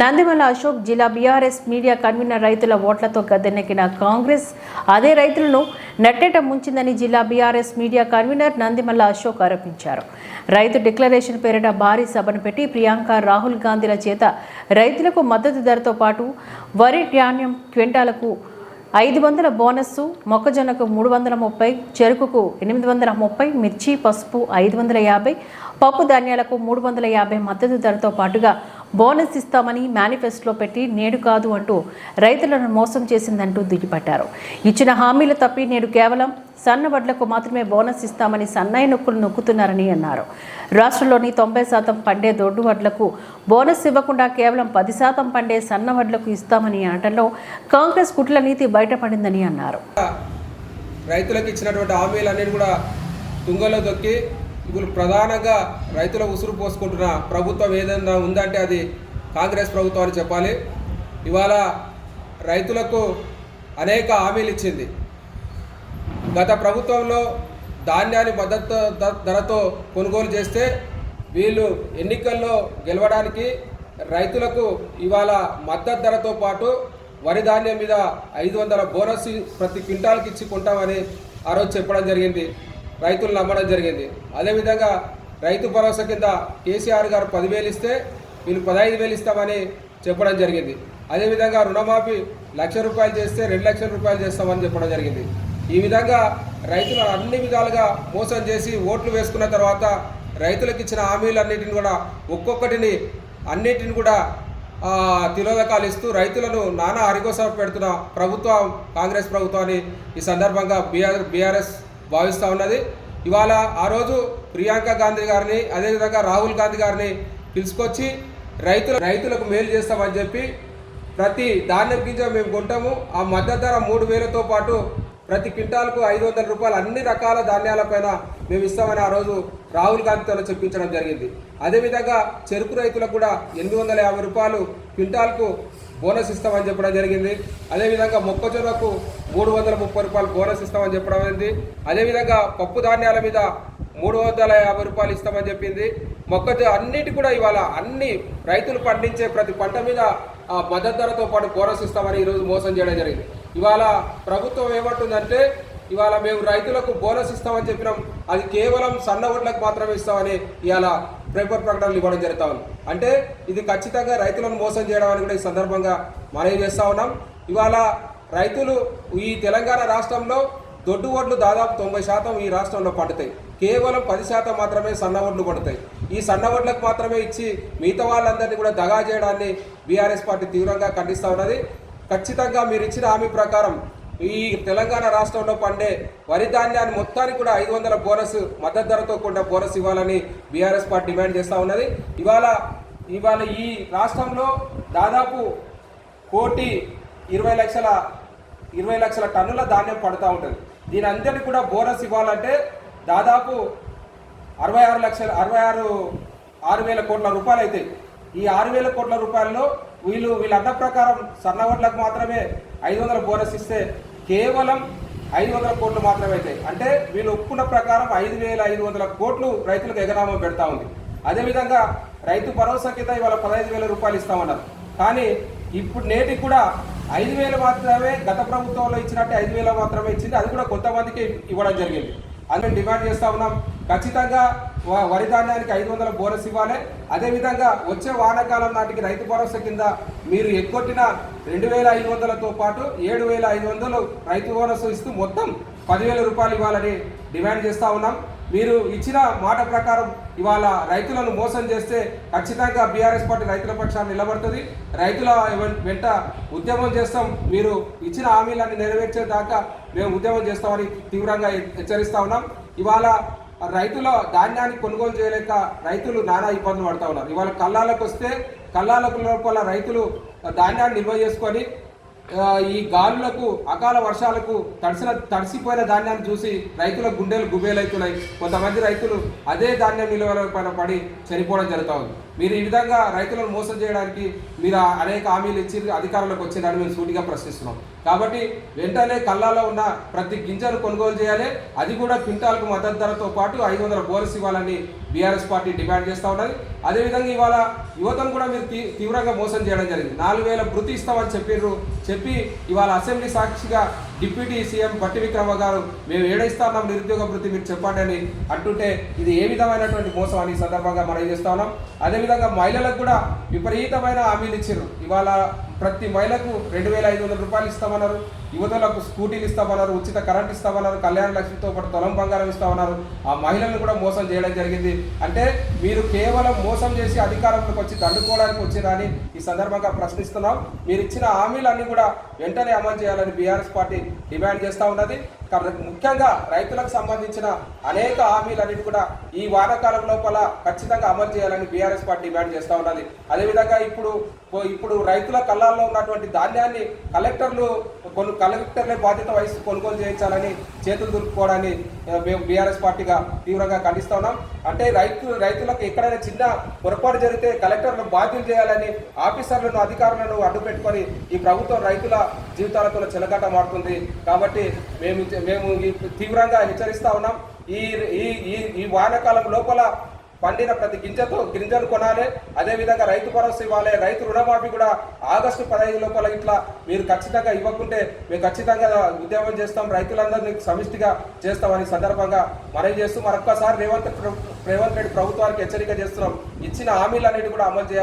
నందిమల అశోక్ జిల్లా BRS media convener రైతుల ఓట్లతో గద్దెనెక్కిన కాంగ్రెస్. అదే రైతులను నట్టేట ముంచిందని జిల్లా BRS media convenor Nandimalla Ashok ఆరోపించారు. రైతు డిక్లరేషన్ పేరిట భారీ సభను పెట్టి ప్రియాంక రాహుల్ గాంధీల చేత రైతులకు మద్దతు ధరతో పాటు వరి ధాన్యం క్వింటాలకు ఐదు వందల బోనస్సు మొక్కజొన్నకు మూడు వందల ముప్పై చెరుకుకు ఎనిమిది వందల ముప్పై మిర్చి పసుపు ఐదు వందల యాభై పప్పు ధాన్యాలకు మూడు వందల యాభై మద్దతు ధరతో పాటుగా బోనస్ ఇస్తామని మేనిఫెస్టోలో పెట్టి నేడు కాదు అంటూ రైతులను మోసం చేసిందంటూ దుయ్యబట్టారు. ఇచ్చిన హామీలు తప్పి నేడు కేవలం సన్న వడ్లకు మాత్రమే బోనస్ ఇస్తామని సన్నాయి నొక్కులు నొక్కుతున్నారని అన్నారు. రాష్ట్రంలోని తొంభై శాతం పండే దొడ్డు వడ్లకు బోనస్ ఇవ్వకుండా కేవలం పది శాతం పండే సన్న వడ్లకు ఇస్తామని అనటంలో కాంగ్రెస్ కుట్ల నీతి బయటపడిందని అన్నారు. రైతులకు ఇచ్చినటువంటి హామీలన్నీ కూడా తుంగలో దొక్కి ఇప్పుడు ప్రధానంగా రైతుల ఉసురు పోసుకుంటున్న ప్రభుత్వం ఏదైనా ఉందంటే అది కాంగ్రెస్ ప్రభుత్వం అని చెప్పాలి. ఇవాళ రైతులకు అనేక హామీలు ఇచ్చింది. గత ప్రభుత్వంలో ధాన్యాన్ని మద్దతు ధరతో కొనుగోలు చేస్తే వీళ్ళు ఎన్నికల్లో గెలవడానికి రైతులకు ఇవాళ మద్దతు ధరతో పాటు వరి ధాన్యం మీద ఐదు వందల బోనస్ ప్రతి క్వింటాల్కి ఇచ్చి కొంటామని ఆ రోజు చెప్పడం జరిగింది. రైతులు నమ్మడం జరిగింది. అదేవిధంగా రైతు భరోసా కింద కేసీఆర్ గారు పదివేలు ఇస్తే వీళ్ళు పదహైదు వేలు ఇస్తామని చెప్పడం జరిగింది. అదేవిధంగా రుణమాఫీ లక్ష రూపాయలు చేస్తే రెండు లక్షల రూపాయలు చేస్తామని చెప్పడం జరిగింది. ఈ విధంగా రైతులు అన్ని విధాలుగా మోసం చేసి ఓట్లు వేసుకున్న తర్వాత రైతులకు ఇచ్చిన హామీలన్నిటిని కూడా ఒక్కొక్కటిని అన్నిటిని కూడా ఆ, తిలోదకాలు ఇస్తూ రైతులను నానా హరికోసం పెడుతున్న ప్రభుత్వం కాంగ్రెస్ ప్రభుత్వాన్ని ఈ సందర్భంగా బీఆర్ బీఆర్ఎస్ భావిస్తూ ఉన్నది. ఇవాళ ఆ రోజు ప్రియాంక గాంధీ గారిని అదేవిధంగా రాహుల్ గాంధీ గారిని పిలుచుకొచ్చి రైతుల రైతులకు మేలు చేస్తామని చెప్పి ప్రతి ధాన్యం గింజ మేము కొంటాము. ఆ మద్దతు ధర మూడు వేలతో పాటు ప్రతి క్వింటాల్కు ఐదు వందల రూపాయలు అన్ని రకాల ధాన్యాలపైన మేము ఇస్తామని ఆ రోజు రాహుల్ గాంధీతో చెప్పించడం జరిగింది. అదేవిధంగా చెరుకు రైతులకు కూడా ఎనిమిది వందల యాభై రూపాయలు క్వింటాల్కు బోనస్ ఇస్తామని చెప్పడం జరిగింది. అదేవిధంగా మొక్కజొన్నకు మూడు వందల ముప్పై రూపాయలు బోనస్ ఇస్తామని చెప్పడం జరిగింది. అదేవిధంగా పప్పు ధాన్యాల మీద మూడు వందల యాభై రూపాయలు ఇస్తామని చెప్పింది. మొక్కజొన్న అన్నిటి కూడా ఇవాళ అన్ని రైతులు పండించే ప్రతి పంట మీద మద్దతు ధరతో పాటు బోనస్ ఇస్తామని ఈరోజు మోసం చేయడం జరిగింది. ఇవాళ ప్రభుత్వం ఏమంటుందంటే ఇవాళ మేము రైతులకు బోనస్ ఇస్తామని చెప్పినాం. అది కేవలం సన్న ఓట్లకు మాత్రమే ఇస్తామని ఇవాళ పేపర్ ప్రకటనలు ఇవ్వడం జరుగుతా ఉంది. అంటే ఇది ఖచ్చితంగా రైతులను మోసం చేయడం అని కూడా ఈ సందర్భంగా మనవి చేస్తా ఉన్నాం. ఇవాళ రైతులు ఈ తెలంగాణ రాష్ట్రంలో దొడ్డు ఓట్లు దాదాపు తొంభై శాతం ఈ రాష్ట్రంలో పండుతాయి. కేవలం పది శాతం మాత్రమే సన్న ఓట్లు పడతాయి. ఈ సన్న ఓట్లకు మాత్రమే ఇచ్చి మిగతా వాళ్ళందరినీ కూడా దగా చేయడాన్ని బీఆర్ఎస్ పార్టీ తీవ్రంగా ఖండిస్తూ ఉన్నది. ఖచ్చితంగా మీరు ఇచ్చిన హామీ ప్రకారం ఈ తెలంగాణ రాష్ట్రంలో పండే వరి ధాన్యాన్ని మొత్తానికి కూడా ఐదు వందల బోనస్ మద్దతు ధరతో కూడా బోనస్ ఇవ్వాలని బీఆర్ఎస్ పార్టీ డిమాండ్ చేస్తూ ఉన్నది. ఇవాళ ఇవాళ ఈ రాష్ట్రంలో దాదాపు కోటి ఇరవై లక్షల ఇరవై లక్షల టన్నుల ధాన్యం పడుతూ ఉంటుంది. దీని అందరినీ కూడా బోనస్ ఇవ్వాలంటే దాదాపు అరవై ఆరు లక్షల అరవై ఆరు ఆరు వేల కోట్ల రూపాయలు అవుతాయి ఈ ఆరు వేల కోట్ల రూపాయల్లో వీళ్ళు వీళ్ళ అన్న ప్రకారం సన్నవడ్లకు మాత్రమే ఐదు వందల బోనస్ ఇస్తే కేవలం ఐదు వందల కోట్లు మాత్రమే అవుతాయి అంటే వీళ్ళు ఒప్పుకున్న ప్రకారం ఐదు వేల ఐదు వందల కోట్లు రైతులకు ఎగనామం పెడతా ఉంది. అదేవిధంగా రైతు భరోసా కింద ఇవాళ పదహైదు వేల రూపాయలు ఇస్తామన్నారు. కానీ ఇప్పుడు నేటికి కూడా ఐదు వేలు మాత్రమే గత ప్రభుత్వంలో ఇచ్చినట్టు ఐదు వేలు మాత్రమే ఇచ్చింది. అది కూడా కొంతమందికి ఇవ్వడం జరిగింది. అని మేము డిమాండ్ చేస్తూ ఉన్నాం. ఖచ్చితంగా వ- వరి ధాన్యానికి ఐదు వందల బోనస్ ఇవ్వాలి. అదేవిధంగా వచ్చే వానాకాలం నాటికి రైతు భరోసా కింద మీరు ఎగ్గొట్టిన రెండు వేల ఐదు వందలతో పాటు ఏడు వేల ఐదు వందలు రైతు బోనస్ ఇస్తూ మొత్తం పదివేల రూపాయలు ఇవ్వాలని డిమాండ్ చేస్తూ ఉన్నాం. మీరు ఇచ్చిన మాట ప్రకారం ఇవాళ రైతులను మోసం చేస్తే ఖచ్చితంగా బీఆర్ఎస్ పార్టీ రైతుల పక్షాన్ని నిలబడుతుంది. రైతుల వెంట ఉద్యమం చేస్తాం. మీరు ఇచ్చిన హామీలన్నీ నెరవేర్చే దాకా మేము ఉద్యమం చేస్తామని తీవ్రంగా హెచ్చరిస్తా ఉన్నాం. ఇవాళ రైతుల ధాన్యాన్ని కొనుగోలు చేయలేక రైతులు నానా ఇబ్బందులు పడతా ఉన్నారు. ఇవాళ కల్లాలకు వస్తే కల్లాలకు లోపల రైతులు ధాన్యాన్ని నిల్వ చేసుకొని ఈ గాలులకు అకాల వర్షాలకు తడిసిన తడిసిపోయిన ధాన్యాన్ని చూసి రైతుల గుండెలు గుబేలవుతున్నాయి కొంతమంది రైతులు అదే ధాన్యం నిల్వల పైన పడి చనిపోవడం జరుగుతూ ఉంది. మీరు ఈ విధంగా రైతులను మోసం చేయడానికి మీరు అనేక హామీలు ఇచ్చి అధికారంలోకి వచ్చిందని మేము సూటిగా ప్రశ్నిస్తున్నాం. కాబట్టి వెంటనే కళ్ళాలో ఉన్న ప్రతి గింజను కొనుగోలు చేయాలి. అది కూడా క్వింటాల్కు మద్దతు ధరతో పాటు ఐదు వందల బోనస్ ఇవ్వాలని బీఆర్ఎస్ పార్టీ డిమాండ్ చేస్తూ ఉన్నది. అదేవిధంగా ఇవాళ యువతను కూడా మీరు తీ- తీవ్రంగా మోసం చేయడం జరిగింది. నాలుగు వేల భృతి ఇస్తామని చెప్పారు చెప్పి ఇవాళ అసెంబ్లీ సాక్షిగా డిప్యూటీ సీఎం బట్టి విక్రమ గారు మేము ఏడైస్తున్నాం నిరుద్యోగ భృతి మీరు చెప్పండి అని అంటుంటే ఇది ఏ విధమైనటువంటి మోసం అని సందర్భంగా మనం చేస్తా ఉన్నాం. అదేవిధంగా మహిళలకు కూడా విపరీతమైన హామీలు ఇచ్చారు ఇవాళ ప్రతి మహిళకు రెండు వేల ఐదు వందల రూపాయలు ఇస్తామన్నారు. యువతలకు స్కూటీలు ఇస్తామన్నారు ఉచిత కరెంట్ ఇస్తామన్నారు కళ్యాణ లక్ష్మితో పాటు తొలం బంగారం ఇస్తామన్నారు. ఆ మహిళలను కూడా మోసం చేయడం జరిగింది. అంటే మీరు కేవలం మోసం చేసి అధికారంలోకి వచ్చి దండుకోవడానికి వచ్చిందని ఈ సందర్భంగా ప్రశ్నిస్తున్నాం. మీరు ఇచ్చిన హామీలన్నీ కూడా వెంటనే అమలు చేయాలని బీఆర్ఎస్ పార్టీ డిమాండ్ చేస్తూ ఉన్నది. ముఖ్యంగా రైతులకు సంబంధించిన అనేక హామీలన్నిటి కూడా ఈ వానాకాలం లోపల ఖచ్చితంగా అమలు చేయాలని బీఆర్ఎస్ పార్టీ డిమాండ్ చేస్తూ ఉన్నది అదేవిధంగా ఇప్పుడు ఇప్పుడు రైతుల కళ్ళాల్లో ఉన్నటువంటి ధాన్యాన్ని కలెక్టర్లు కొను కలెక్టర్లే బాధ్యత వహిస్తూ కొనుగోలు చేయించాలని చేతులు దులుపుకోవడాన్ని మేము బీఆర్ఎస్ పార్టీగా తీవ్రంగా ఖండిస్తా ఉన్నాం. అంటే రైతు రైతులకు ఎక్కడైనా చిన్న పొరపాటు జరిగితే కలెక్టర్లు బాధ్యులు చేయాలని ఆఫీసర్లను అధికారులను అడ్డు పెట్టుకొని ఈ ప్రభుత్వం రైతుల జీవితాలతో చెలగాట మారుతుంది. కాబట్టి మేము మేము ఈ తీవ్రంగా హెచ్చరిస్తా ఉన్నాం. ఈ ఈ ఈ- ఈ వానాకాలం లోపల పండిన ప్రతి గింజతో గింజలు కొనాలి. అదేవిధంగా రైతు భరోసా ఇవ్వాలి. రైతు రుణమాఫీ కూడా ఆగస్టు పదహైదు లోపల ఇట్లా మీరు ఖచ్చితంగా ఇవ్వకుంటే మేము ఖచ్చితంగా ఉద్యమం చేస్తాం. రైతులందరినీ సమిష్టిగా చేస్తామని సందర్భంగా మనవి చేస్తూ మరొక్కసారి రేవంత్ రేవంత్ రెడ్డి ప్రభుత్వానికి హెచ్చరిక చేస్తున్నాం. ఇచ్చిన హామీలన్నిటి కూడా అమలు చేయాలి.